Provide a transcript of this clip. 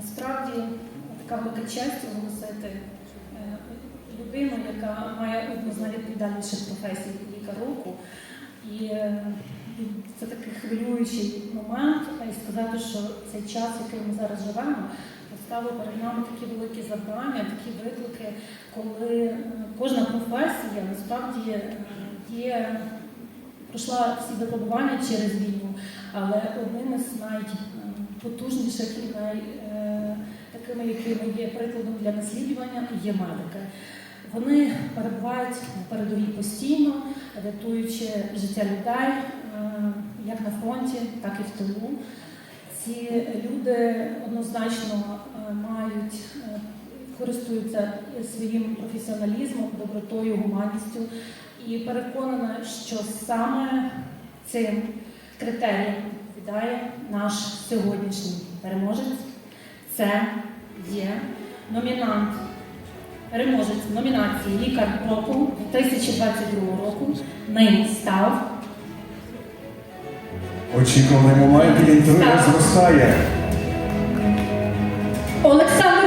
насправді така велика честь оголосити е, людину, яка має одну з найвідповідальніших професій лікар року. І е, це такий хвилюючий момент, і сказати, що цей час, який ми зараз живемо, поставив перед нами такі великі завдання, такі виклики, коли е, кожна професія насправді є, пройшла всі випробування через війну, але одним із найпотужніших і най, е, такими, якими є прикладом для наслідування, є медики. Вони перебувають на передовій постійно, рятуючи життя людей е, як на фронті, так і в тилу. Ці люди однозначно е, мають користуються своїм професіоналізмом, добротою, гуманністю і переконана, що саме цим критеріям відповідає наш сьогоднішній переможець. Це є номінант, переможець номінації Лікар року 2022 року. Ним став Очікуваний момент інтрига зростає. Олександр